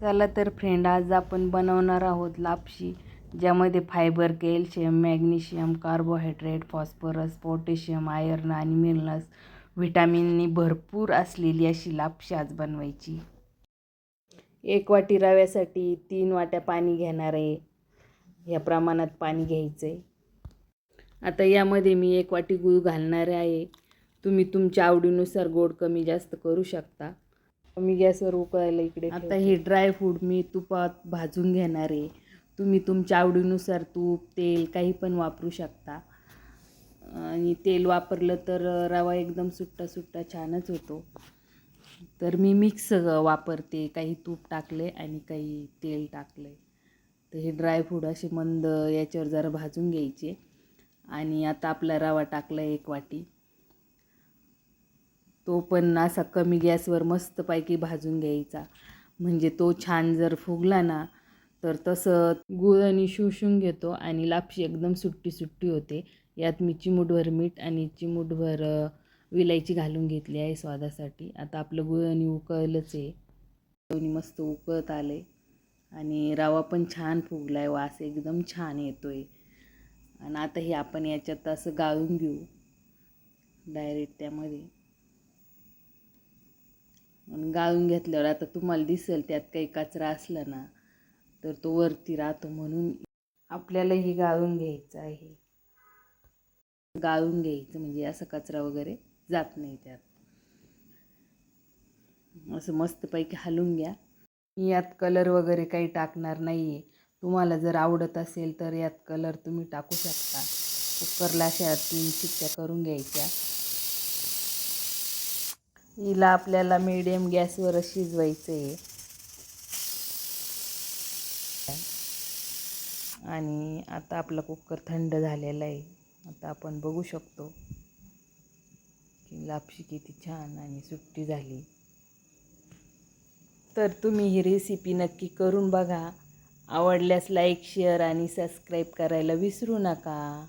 चला तर फ्रेंड आज आपण बनवणार आहोत लापशी ज्यामध्ये fibre calcium magnesium carbohydrate phosphorus potassium iron आणि मिनरल्स व्हिटॅमिननी भरपूर असलेली अशी लापशी आज बनवायची. एक वाटी रव्यासाठी तीन वाट्या पाणी घेणार आहे. ह्या प्रमाणात पाणी घ्यायचं आहे आता यामध्ये मी एक वाटी गूळ घालणार आहे. तुम्ही तुमच्या आवडीनुसार गोड कमी जास्त करू शकता. मी गॅसवर उकळायला इकडे आता हे ड्राय फ्रूट मी तुपात भाजून घेणार आहे. तुम्ही तुमच्या आवडीनुसार तूप तेल काही पण वापरू शकता. आणि तेल वापरलं तर रवा एकदम सुट्टा सुट्टा छानच होतो. तर मी मिक्स वापरते. काही तूप टाकले आणि काही तेल टाकले तर हे ड्रायफ्रूट असे मंद याच्यावर जरा भाजून घ्यायचे. आणि आता आपला रवा टाकला एक वाटी. तो पण असा कमी गॅसवर मस्तपैकी भाजून घ्यायचा. म्हणजे तो छान जर फुगला ना तर तसं गुळ आणि शोषून घेतो आणि लापशी एकदम सुट्टी सुट्टी होते. यात मी चिमूटभर मीठ आणि चिमूटभर विलायची घालून घेतली आहे स्वादासाठी. आता आपलं गुळ आणि उकळलंच आहे. दोन्ही मस्त उकळत आले आणि रवा पण छान फुगला आहे वास एकदम छान येतो आहे आणि आता हे आपण याच्यात असं गाळून घेऊ. डायरेक्ट त्यामध्ये. आणि गाळून घेतल्यावर आता तुम्हाला दिसेल त्यात काही कचरा असला ना तर तो वरती राहतो म्हणून आपल्याला हे गाळून घ्यायचं आहे. गाळून घ्यायचं म्हणजे असं कचरा वगैरे जात नाही त्यात. असं मस्तपैकी हलवून घ्या. यात कलर वगैरे काही टाकणार नाही आहे तुम्हाला जर आवडत असेल तर यात कलर तुम्ही टाकू शकता. कुकरला अशा तीन शिट्ट्या करून घ्यायच्या. हिला आपल्याला मिडियम गॅसवर शिजवायचं आहे आणि आता आपला कुकर थंड झालेला आहे. आता आपण बघू शकतो की लापशी किती छान आणि सुट्टी झाली. तर तुम्ही ही रेसिपी नक्की करून बघा. आवडल्यास लाईक शेअर आणि सबस्क्राईब करायला विसरू नका.